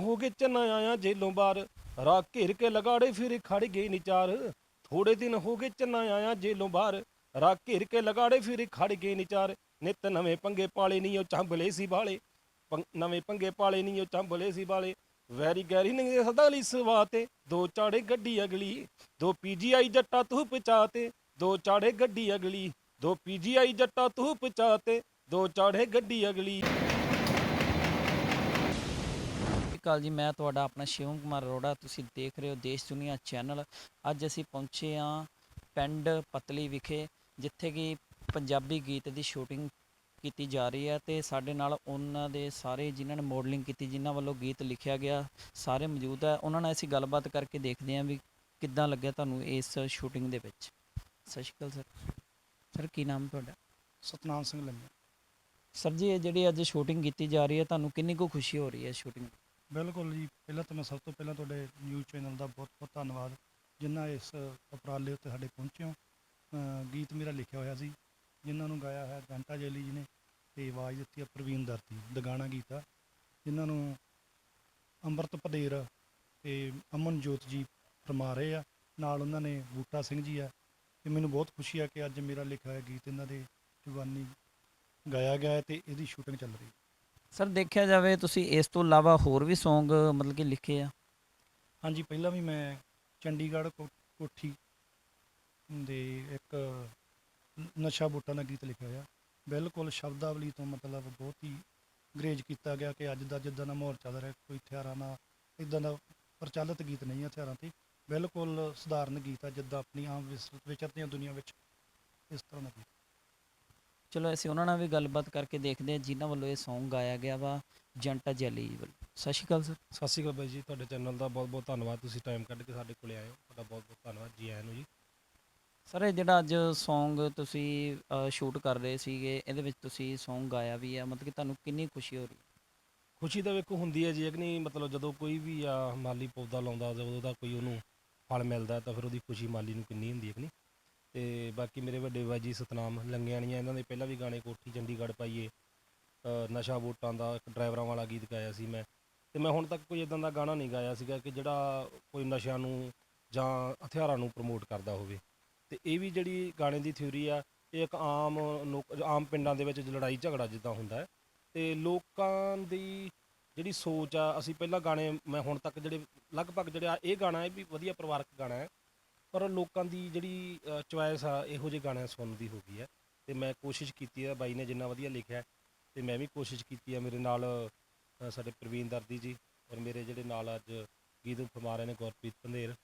ਹੋ ਕੇ ਚੰਨਾ ਆਇਆ ਜੇਲੋਂ ਬਾਹਰ। ਰਾ ਘੇਰ ਕੇ ਲਗਾੜੇ ਫਿਰ ਖੜ ਗਏ ਨਿਚਾਰ। ਥੋੜੇ ਦਿਨ ਹੋ ਗਏ ਚੰਨਾ ਆਇਆ ਜੇਲੋਂ ਬਾਹਰ। ਰਾ ਘੇਰ ਕੇ ਲਗਾੜੇ ਫਿਰ ਖੜ ਗਏ ਨਿਚਾਰ। ਨਿਤ ਨਵੇਂ ਪੰਗੇ ਪਾਲੇ ਨਹੀਂ ਉਹ ਚੰਬਲੇ ਸੀ ਬਾਲੇ ਨਵੇਂ ਪੰਗੇ ਪਾਲੇ ਨਹੀਂ ਉਹ ਚੰਬਲੇ ਸੀ ਬਾਲੇ ਵੈਰੀ ਗੈਰੀ ਨੰਗੇ ਸਦਾ ਲਈ ਸਵਾਤੇ ਦੋ ਚਾੜੇ ਗੱਡੀ ਅਗਲੀ। ਦੋ ਪੀਜੀਆਈ ਜੱਟਾ ਤੂੰ ਪਚਾਤੇ ਦੋ ਚਾੜੇ ਗੱਡੀ ਅਗਲੀ। ਦੋ ਪੀਜੀਆਈ ਜੱਟਾ ਤੂੰ ਪਚਾਤੇ ਦੋ ਚਾੜੇ ਗੱਡੀ ਅਗਲੀ। ਅਕਾਲ ਜੀ ਮੈਂ ਤੁਹਾਡਾ ਆਪਣਾ ਸ਼ਿਵਮ ਕੁਮਾਰ ਅਰੋੜਾ ਤੁਸੀਂ ਦੇਖ ਰਹੇ ਹੋ ਦੇਸ਼ ਦੁਨੀਆ ਚੈਨਲ। ਅੱਜ ਅਸੀਂ ਪਹੁੰਚੇ ਹਾਂ ਪਿੰਡ ਪਤਲੀ ਵਿਖੇ ਜਿੱਥੇ ਕਿ ਪੰਜਾਬੀ ਗੀਤ ਦੀ ਸ਼ੂਟਿੰਗ ਕੀਤੀ ਜਾ ਰਹੀ ਹੈ ਤੇ ਸਾਡੇ ਨਾਲ ਉਹਨਾਂ ਦੇ ਸਾਰੇ ਜਿਨ੍ਹਾਂ ਨੇ ਮਾਡਲਿੰਗ ਕੀਤੀ ਜਿਨ੍ਹਾਂ ਵੱਲੋਂ ਗੀਤ ਲਿਖਿਆ ਗਿਆ ਸਾਰੇ ਮੌਜੂਦ ਹੈ। ਉਹਨਾਂ ਨਾਲ ਅਸੀਂ ਗੱਲਬਾਤ ਕਰਕੇ ਦੇਖਦੇ ਹਾਂ ਵੀ ਕਿੱਦਾਂ ਲੱਗਿਆ ਤੁਹਾਨੂੰ ਇਸ ਸ਼ੂਟਿੰਗ ਦੇ ਵਿੱਚ। ਸਤਿ ਸ਼੍ਰੀ ਅਕਾਲ ਸਰ। ਸਰ ਕੀ ਨਾਮ ਤੁਹਾਡਾ? ਸਤਨਾਮ ਸਿੰਘ ਲੰਮੀ। ਸਰ ਜੀ ਇਹ ਜਿਹੜੀ ਅੱਜ ਸ਼ੂਟਿੰਗ ਕੀਤੀ ਜਾ ਰਹੀ ਹੈ ਤੁਹਾਨੂੰ ਕਿੰਨੀ ਕੁ ਖੁਸ਼ੀ ਹੋ ਰਹੀ ਹੈ ਸ਼ੂਟਿੰਗ ਬਿਲਕੁਲ ਜੀ ਪਹਿਲਾਂ ਤਾਂ ਮੈਂ ਸਭ ਤੋਂ ਪਹਿਲਾਂ ਤੁਹਾਡੇ ਨਿਊਜ਼ ਚੈਨਲ ਦਾ ਬਹੁਤ ਬਹੁਤ ਧੰਨਵਾਦ ਜਿਨ੍ਹਾਂ ਇਸ ਉਪਰਾਲੇ ਉੱਤੇ ਸਾਡੇ ਪਹੁੰਚੇ ਹੋ। ਅ, ਗੀਤ ਮੇਰਾ ਲਿਖਿਆ ਹੋਇਆ ਸੀ ਜਿਨ੍ਹਾਂ ਨੂੰ ਗਾਇਆ ਹੈ ਗੰਟਾ ਜੈਲੀ ਜੀ ਨੇ ਤੇ ਆਵਾਜ਼ ਦਿੱਤੀ ਹੈ ਪ੍ਰਵੀਨ ਦਰਤੀ ਦਗਾਣਾ ਗੀਤ ਆ। ਜਿਨ੍ਹਾਂ ਨੂੰ ਅੰਮ੍ਰਿਤ ਪਦੇਰ ਤੇ ਅਮਨ ਜੋਤ ਜੀ ਫਰਮਾ ਰਹੇ ਆ ਨਾਲ ਉਹਨਾਂ ਨੇ ਬੂਟਾ ਸਿੰਘ ਜੀ ਆ। ਤੇ ਮੈਨੂੰ ਬਹੁਤ ਖੁਸ਼ੀ ਆ ਕਿ ਅੱਜ ਮੇਰਾ ਲਿਖਿਆ ਹੋਇਆ ਗੀਤ ਇਹਨਾਂ ਦੇ ਜ਼ੁਬਾਨੀ ਗਾਇਆ ਗਿਆ ਹੈ ਤੇ ਇਹਦੀ ਸ਼ੂਟਿੰਗ ਚੱਲ ਰਹੀ ਹੈ। ਸਰ, ਦੇਖਿਆ ਜਾਵੇ ਤੁਸੀਂ ਇਸ ਤੋਂ ਇਲਾਵਾ ਹੋਰ ਵੀ Song ਮਤਲਬ ਕਿ ਲਿਖੇ ਆ? ਹਾਂਜੀ, ਪਹਿਲਾਂ ਵੀ ਮੈਂ ਚੰਡੀਗੜ੍ਹ, ਕੋ- ਕੋਠੀ ਦੇ ਇੱਕ ਨਸ਼ਾ ਬੂਟਾ ਦਾ ਗੀਤ ਲਿਖਿਆ ਹੋਇਆ। ਬਿਲਕੁਲ ਸ਼ਬਦਾਵਲੀ ਤੋਂ ਮਤਲਬ ਬਹੁਤ ਹੀ ਗਰੇਜ ਕੀਤਾ ਗਿਆ ਕਿ ਅੱਜ ਦਾ ਜਿੱਦਾਂ ਦਾ ਮਾਹੌਲ ਚੱਲ ਰਿਹਾ, ਕੋਈ ਹਥਿਆਰਾਂ ਨਾਲ ਇਦਾਂ ਦਾ ਪ੍ਰਚਲਿਤ ਗੀਤ ਨਹੀਂ ਹੈ ਹਥਿਆਰਾਂ ਤੇ। ਬਿਲਕੁਲ ਸਧਾਰਨ ਗੀਤ ਆ ਜਿੱਦਾਂ ਆਪਣੀ ਆਮ ਵਿਸ- ਵਿਚਰਦੀਆਂ ਦੁਨੀਆ ਵਿੱਚ ਇਸ ਤਰ੍ਹਾਂ ਦਾ ਗੀਤ। ਚਲੋ ਅਸੀਂ ਉਹਨਾਂ ਨਾਲ ਵੀ ਗੱਲਬਾਤ ਕਰਕੇ ਦੇਖਦੇ ਹਾਂ ਜਿਨ੍ਹਾਂ ਵੱਲੋਂ ਇਹ Song ਗਾਇਆ ਗਿਆ ਵਾ ਜੰਟਾ ਜੈਲੀ ਵੱਲੋਂ। ਸਤਿ ਸ਼੍ਰੀ ਅਕਾਲ ਸਰ। ਸਤਿ ਸ਼੍ਰੀ ਅਕਾਲ ਬਾਈ ਜੀ ਤੁਹਾਡੇ ਚੈਨਲ ਦਾ ਬਹੁਤ ਬਹੁਤ ਧੰਨਵਾਦ। ਤੁਸੀਂ ਟਾਈਮ ਕੱਢ ਕੇ ਸਾਡੇ ਕੋਲੇ ਆਏ ਹੋ। ਤੁਹਾਡਾ ਬਹੁਤ ਬਹੁਤ ਧੰਨਵਾਦ ਜੀ ਆਇਆਂ ਨੂੰ ਜੀ। ਸਰ ਇਹ ਜਿਹੜਾ ਅੱਜ Song ਤੁਸੀਂ ਸ਼ੂਟ ਕਰ ਰਹੇ ਸੀਗੇ ਇਹਦੇ ਵਿੱਚ ਤੁਸੀਂ Song ਗਾਇਆ ਵੀ ਆ ਮਤਲਬ ਕਿ ਤੁਹਾਨੂੰ ਕਿੰਨੀ ਖੁਸ਼ੀ ਹੋ ਰਹੀ ਖੁਸ਼ੀ ਤਾਂ ਵੇਖੋ ਹੁੰਦੀ ਹੈ ਜੀ ਕਿ ਨਹੀਂ ਮਤਲਬ ਜਦੋਂ ਕੋਈ ਵੀ ਆ ਮਾਲੀ ਪੌਦਾ ਲਾਉਂਦਾ ਜਦੋਂ ਉਹਦਾ ਕੋਈ ਉਹਨੂੰ ਫਲ ਮਿਲਦਾ ਤਾਂ ਫਿਰ ਉਹਦੀ ਖੁਸ਼ੀ ਮਾਲੀ ਨੂੰ ਕਿੰਨੀ ਹੁੰਦੀ ਹੈ ਕਿ ਨਹੀਂ? ਤੇ ਬਾਕੀ ਮੇਰੇ ਵੱਡੇ ਬਾਈ ਜੀ ਸਤਨਾਮ ਲੰਗਿਆਣੀਆਂ ਇਹਨਾਂ ਦੇ ਪਹਿਲਾਂ ਵੀ ਗਾਣੇ ਕੋਠੀ ਚੰਡੀਗੜ੍ਹ ਪਾਈਏ ਅ, ਨਸ਼ਾ ਵੋਟਾਂ ਦਾ ਇੱਕ ਡਰਾਈਵਰਾਂ ਵਾਲਾ ਗੀਤ ਗਾਇਆ ਸੀ ਮੈਂ। ਤੇ ਮੈਂ ਹੁਣ ਤੱਕ ਕੋਈ ਇਦਾਂ ਦਾ ਗਾਣਾ ਨਹੀਂ ਗਾਇਆ ਸੀਗਾ ਕਿ ਜਿਹੜਾ ਕੋਈ ਨਸ਼ਿਆਂ ਨੂੰ ਜਾਂ ਹਥਿਆਰਾਂ ਨੂੰ ਪ੍ਰਮੋਟ ਕਰਦਾ ਹੋਵੇ। ਤੇ ਇਹ ਵੀ ਜਿਹੜੀ ਗਾਣੇ ਦੀ ਥਿਊਰੀ ਆ ਇਹ ਇੱਕ ਆਮ ਲੋਕ ਆਮ ਪਿੰਡਾਂ ਦੇ ਵਿੱਚ ਲੜਾਈ ਝਗੜਾ ਜਿੱਦਾਂ ਹੁੰਦਾ ਹੈ। ਤੇ ਲੋਕਾਂ ਦੀ ਜਿਹੜੀ ਸੋਚ ਆ ਅਸੀਂ ਪਹਿਲਾਂ ਗਾਣੇ ਮੈਂ ਹੁਣ ਤੱਕ ਜਿਹੜੇ ਲਗਭਗ ਜਿਹੜੇ ਇਹ ਗਾਣਾ ਹੈ ਵੀ ਵਧੀਆ ਪਰਿਵਾਰਕ ਗਾਣਾ ਹੈ। ਪਰ ਲੋਕਾਂ ਦੀ ਜਿਹੜੀ ਚੁਆਇਸ ਆ ਇਹੋ ਜਿਹੇ ਗਾਣਿਆਂ ਸੁਣਨ ਦੀ ਹੋ ਗਈ ਹੈ। ਤੇ ਮੈਂ ਕੋਸ਼ਿਸ਼ ਕੀਤੀ ਹੈ ਬਾਈ ਨੇ ਜਿੰਨਾ ਵਧੀਆ ਲਿਖਿਆ ਹੈ, ਤੇ ਮੈਂ ਵੀ ਕੋਸ਼ਿਸ਼ ਕੀਤੀ ਆ ਮੇਰੇ ਨਾਲ ਅ, ਸਾਡੇ ਪ੍ਰਵੀਨ ਦਰਦੀ ਜੀ ਔਰ ਮੇਰੇ ਜਿਹੜੇ ਨਾਲ ਅੱਜ ਗੀਤ ਨੂੰ ਰਹੇ ਨੇ ਗੁਰਪ੍ਰੀਤ ਪੰਧੇਰ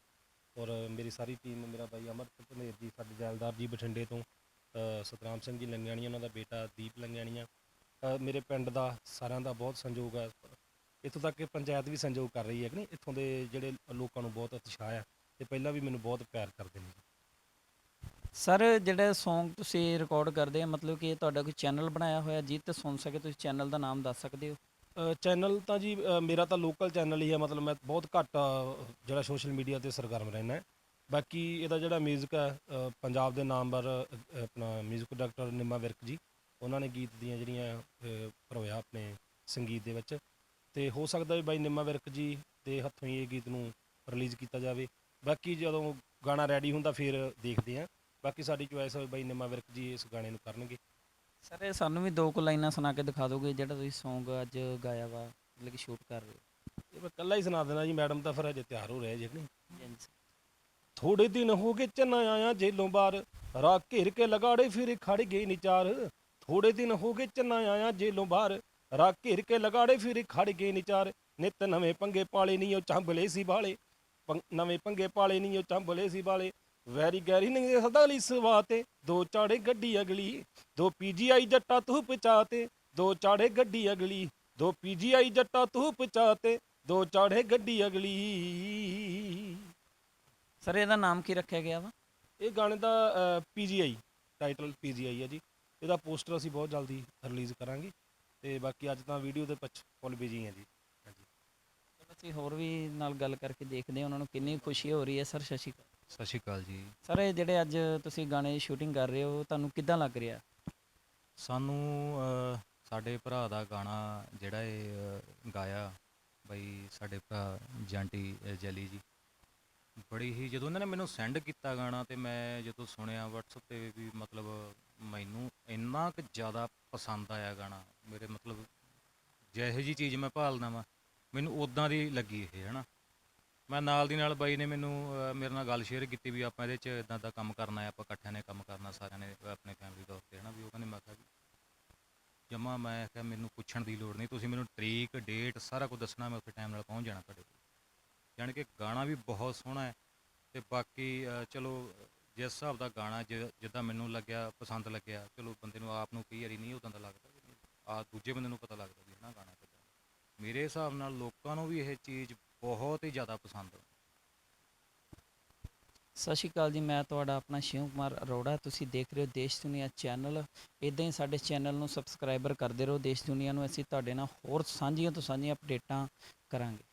ਔਰ ਮੇਰੀ ਸਾਰੀ ਟੀਮ ਮੇਰਾ ਬਾਈ ਅਮਰਤ ਪੰਧੇਰ ਜੀ ਸਾਡੇ ਜੈਲਦਾਰ ਜੀ ਬਠਿੰਡੇ ਤੋਂ ਅ, ਸਤਨਾਮ ਸਿੰਘ ਜੀ ਲੰਗਿਆਣੀ ਉਹਨਾਂ ਦਾ ਬੇਟਾ ਦੀਪ ਲੰਗਿਆਣੀਆਂ ਅ, ਮੇਰੇ ਪਿੰਡ ਦਾ ਸਾਰਿਆਂ ਦਾ ਬਹੁਤ ਸੰਯੋਗ ਹੈ। ਇੱਥੋਂ ਤੱਕ ਕਿ ਪੰਚਾਇਤ ਵੀ ਸੰਯੋਗ ਕਰ ਰਹੀ ਹੈ ਕਿ ਨਹੀਂ? ਇੱਥੋਂ ਦੇ ਜਿਹੜੇ ਲੋਕਾਂ ਨੂੰ ਬਹੁਤ ਉਤਸ਼ਾਹ ਹੈ ਤੇ ਪਹਿਲਾਂ ਵੀ ਮੈਨੂੰ ਬਹੁਤ ਪਿਆਰ ਕਰਦੇ ਨੇ ਸਰ ਜਿਹੜਾ Song ਤੁਸੀਂ ਰਿਕਾਰਡ ਕਰਦੇ ਆ ਮਤਲਬ ਕਿ ਇਹ ਤੁਹਾਡਾ ਕੋਈ ਚੈਨਲ ਬਣਾਇਆ ਹੋਇਆ ਜਿਹ ਤੇ ਸੁਣ ਸਕੇ ਤੁਸੀਂ ਚੈਨਲ ਦਾ ਨਾਮ ਦੱਸ ਸਕਦੇ ਹੋ ਚੈਨਲ ਤਾਂ ਜੀ ਅ, ਮੇਰਾ ਤਾਂ ਲੋਕਲ ਚੈਨਲ ਹੀ ਹੈ ਮਤਲਬ ਮੈਂ ਬਹੁਤ ਘੱਟ ਅ, ਜਿਹੜਾ ਸੋਸ਼ਲ ਮੀਡੀਆ ਤੇ ਸਰਗਰਮ ਰਹਿਣਾ ਹੈ ਬਾਕੀ ਇਹਦਾ ਜਿਹੜਾ 뮤직 ਹੈ ਅ, ਪੰਜਾਬ ਦੇ ਨਾਮਵਰ ਅ, ਆਪਣਾ 뮤직 ਡਾਇਰੈਕਟਰ ਨਿੰਮਾ ਵਿਰਕ ਜੀ ਉਹਨਾਂ ਨੇ ਗੀਤ ਦੀਆਂ ਜਿਹੜੀਆਂ ਅ, ਭਰੋਇਆ ਆਪਣੇ ਸੰਗੀਤ ਦੇ ਵਿੱਚ ਤੇ ਹੋ ਸਕਦਾ ਵੀ ਬਾਈ ਨਿੰਮਾ ਵਿਰਕ ਜੀ ਦੇ ਹੱਥੋਂ ਹੀ ਇਹ ਗੀਤ ਨੂੰ ਰਿਲੀਜ਼ ਕੀਤਾ ਜਾਵੇ ਬਾਕੀ ਜਦੋਂ ਗਾਣਾ ਰੈਡੀ ਹੁੰਦਾ ਫਿਰ ਦੇਖਦੇ ਹਾਂ। ਬਾਕੀ ਸਾਡੀ ਚੁਆਇਸ ਹੈ ਬਾਈ ਨਿੰਮਾ ਵਿਰਕ ਜੀ ਇਸ ਗਾਣੇ ਨੂੰ ਕਰਨਗੇ। ਸਰ ਇਹ ਸਾਨੂੰ ਵੀ ਦੋ ਕੁ ਲਾਈਨਾਂ ਸੁਣਾ ਕੇ ਦਿਖਾ ਦੋਗੇ ਜਿਹੜਾ ਤੁਸੀਂ Song ਅੱਜ ਗਾਇਆ ਵਾ ਮਤਲਬ ਕਿ ਸ਼ੂਟ ਕਰ ਰਹੇ ਹੋ। ਇਹ ਮੈਂ ਇਕੱਲਾ ਹੀ ਸੁਣਾ ਦੇਣਾ ਜੀ ਮੈਡਮ ਤਾਂ ਫਿਰ ਅਜੇ ਤਿਆਰ ਹੋ ਰਹੇ ਜੀ ਨਹੀਂ? ਹਾਂਜੀ। ਥੋੜੇ ਦਿਨ ਹੋ ਗਏ ਚੰਨਾ ਆਇਆ ਜੇਲੋਂ ਬਾਹਰ ਰਾ ਘੇਰ ਕੇ ਲਗਾੜੇ ਫਿਰ ਖੜ ਗਏ ਨਿਚਾਰ। ਥੋੜੇ ਦਿਨ ਹੋ ਗਏ ਚੰਨਾ ਆਇਆ ਜੇਲੋਂ ਬਾਹਰ ਰਾ ਘੇਰ ਕੇ ਲਗਾੜੇ ਫਿਰ ਖੜ ਗਏ ਨਿਚਾਰ। ਨਿਤ ਨਵੇਂ ਪੰਗੇ ਪਾਲੇ ਨਹੀਂ ਉਹ ਚੰਬਲੇ ਸੀ ਬਾਲੇ ਨਵੇਂ ਪੰਗੇ ਪਾਲੇ ਨਹੀਂ ਉਹ ਚੰਬਲੇ ਸੀ ਬਾਲੇ ਵੈਰੀ ਗੈਰੀ ਨੰਗੇ ਸਦਾ ਲਈ ਸਵਾਤੇ ਦੋ ਚਾੜੇ ਗੱਡੀ ਅਗਲੀ ਦੋ ਪੀਜੀਆਈ ਜੱਟਾ ਤੂੰ ਪਚਾਤੇ ਦੋ ਚਾੜੇ ਗੱਡੀ ਅਗਲੀ ਦੋ ਪੀਜੀਆਈ ਜੱਟਾ ਤੂੰ ਪਚਾਤੇ ਦੋ ਚਾੜੇ ਗੱਡੀ ਅਗਲੀ। ਸਰ ਇਹਦਾ ਨਾਮ ਕੀ ਰੱਖਿਆ ਗਿਆ ਵਾ? ਇਹ ਗਾਣੇ ਦਾ ਪੀਜੀਆਈ ਟਾਈਟਲ ਪੀਜੀਆਈ ਹੈ ਜੀ। ਇਹਦਾ ਪੋਸਟਰ ਅਸੀਂ ਬਹੁਤ ਜਲਦੀ ਰਿਲੀਜ਼ ਕਰਾਂਗੇ। ਤੇ ਬਾਕੀ ਅੱਜ ਤਾਂ ਵੀਡੀਓ ਦੇ ਪੱਛ ਫੁੱਲ ਬਿਜ਼ੀ ਹਾਂ ਜੀ। ਅਸੀਂ ਹੋਰ ਵੀ ਨਾਲ ਗੱਲ ਕਰਕੇ ਦੇਖਦੇ ਹਾਂ ਉਹਨਾਂ ਨੂੰ ਕਿੰਨੀ ਖੁਸ਼ੀ ਹੋ ਰਹੀ ਹੈ ਸਰ ਸਤਿ ਸ਼੍ਰੀ ਅਕਾਲ। ਸਤਿ ਸ਼੍ਰੀ ਅਕਾਲ ਜੀ। ਸਰ ਇਹ ਜਿਹੜੇ ਅੱਜ ਤੁਸੀਂ ਗਾਣੇ ਸ਼ੂਟਿੰਗ ਕਰ ਰਹੇ ਹੋ ਤੁਹਾਨੂੰ ਕਿੱਦਾਂ ਲੱਗ ਰਿਹਾ? ਸਾਨੂੰ ਸਾਡੇ ਭਰਾ ਦਾ ਗਾਣਾ ਜਿਹੜਾ ਇਹ ਗਾਇਆ ਬਾਈ ਸਾਡੇ ਭਰਾ ਜਾਂਟੀ ਜੈਲੀ ਜੀ। ਬੜੀ ਹੀ ਜਦੋਂ ਉਹਨਾਂ ਨੇ ਮੈਨੂੰ ਸੈਂਡ ਕੀਤਾ ਗਾਣਾ ਤੇ ਮੈਂ ਜਦੋਂ ਸੁਣਿਆ WhatsApp ਤੇ ਵੀ ਮਤਲਬ ਮੈਨੂੰ ਇੰਨਾ ਕੁ ਜ਼ਿਆਦਾ ਪਸੰਦ ਆਇਆ ਗਾਣਾ ਮੇਰੇ ਮਤਲਬ ਜਿਹੋ ਜੀ ਚੀਜ਼ ਮੈਂ ਭਾਲਦਾ ਵਾਂ। ਮੈਨੂੰ ਉਦਾਂ ਦੀ ਲੱਗੀ ਇਹ ਹਨਾ। ਮੈਂ ਨਾਲ ਦੀ ਨਾਲ ਬਾਈ ਨੇ ਮੈਨੂੰ ਅ, ਮੇਰੇ ਨਾਲ ਗੱਲ ਸ਼ੇਅਰ ਕੀਤੀ ਵੀ ਆਪਾਂ ਇਹਦੇ 'ਚ ਇਦਾਂ ਦਾ ਕੰਮ ਕਰਨਾ ਹੈ ਆਪਾਂ ਇਕੱਠਿਆਂ ਨੇ ਕੰਮ ਕਰਨਾ ਸਾਰਿਆਂ ਨੇ ਆਪਣੇ ਫੈਮਿਲੀ ਤੌਰ ਤੇ ਹਨਾ ਵੀ ਉਹ ਕਹਿੰਦੇ ਮੈਂ ਕਿਹਾ ਜੀ ਜਮਾ ਮੈਂ ਕਿਹਾ ਮੈਨੂੰ ਪੁੱਛਣ ਦੀ ਲੋੜ ਨਹੀਂ ਤੁਸੀਂ ਮੈਨੂੰ ਤਰੀਕ ਡੇਟ ਸਾਰਾ ਕੁਝ ਦੱਸਣਾ ਮੈਂ ਉੱਥੇ ਟਾਈਮ ਨਾਲ ਪਹੁੰਚ ਜਾਣਾ ਤੁਹਾਡੇ ਕੋਲ। ਜਾਣੀ ਕਿ ਗਾਣਾ ਵੀ ਬਹੁਤ ਸੋਹਣਾ ਹੈ ਤੇ ਬਾਕੀ ਅ, ਚਲੋ ਜਿਸ ਹਿਸਾਬ ਦਾ ਗਾਣਾ ਜਿ- ਜਿੱਦਾਂ ਮੈਨੂੰ ਲੱਗਿਆ ਪਸੰਦ ਲੱਗਿਆ ਚਲੋ ਬੰਦੇ ਨੂੰ ਆਪ ਨੂੰ ਕਈ ਵਾਰੀ ਨਹੀਂ ਉਦਾਂ ਦਾ ਲੱਗਦਾ ਆ ਦੂਜੇ ਬੰਦੇ ਨੂੰ ਪਤਾ ਲੱਗਦਾ ਵੀ ਹਨਾ ਗਾਣਾ ਮੇਰੇ ਹਿਸਾਬ ਨਾਲ ਲੋਕਾਂ ਨੂੰ ਵੀ ਇਹ ਚੀਜ਼ ਬਹੁਤ ਹੀ ਜ਼ਿਆਦਾ ਪਸੰਦ ਆ। ਸਤਿ ਸ਼੍ਰੀ ਅਕਾਲ ਜੀ, ਮੈਂ ਤੁਹਾਡਾ ਆਪਣਾ ਸ਼ਿਵ ਕੁਮਾਰ ਅਰੋੜਾ। ਤੁਸੀਂ ਦੇਖ ਰਹੇ ਹੋ ਦੇਸ਼ ਦੁਨੀਆ ਚੈਨਲ। ਇਦਾਂ ਹੀ ਸਾਡੇ ਚੈਨਲ ਨੂੰ ਸਬਸਕ੍ਰਾਈਬਰ ਕਰਦੇ ਰਹੋ। ਦੇਸ਼ ਦੁਨੀਆ ਨੂੰ ਅਸੀਂ ਤੁਹਾਡੇ ਨਾਲ ਹੋਰ ਸਾਂਝੀਆਂ ਤੋਂ ਸਾਂਝੀਆਂ ਅਪਡੇਟਾਂ ਕਰਾਂਗੇ।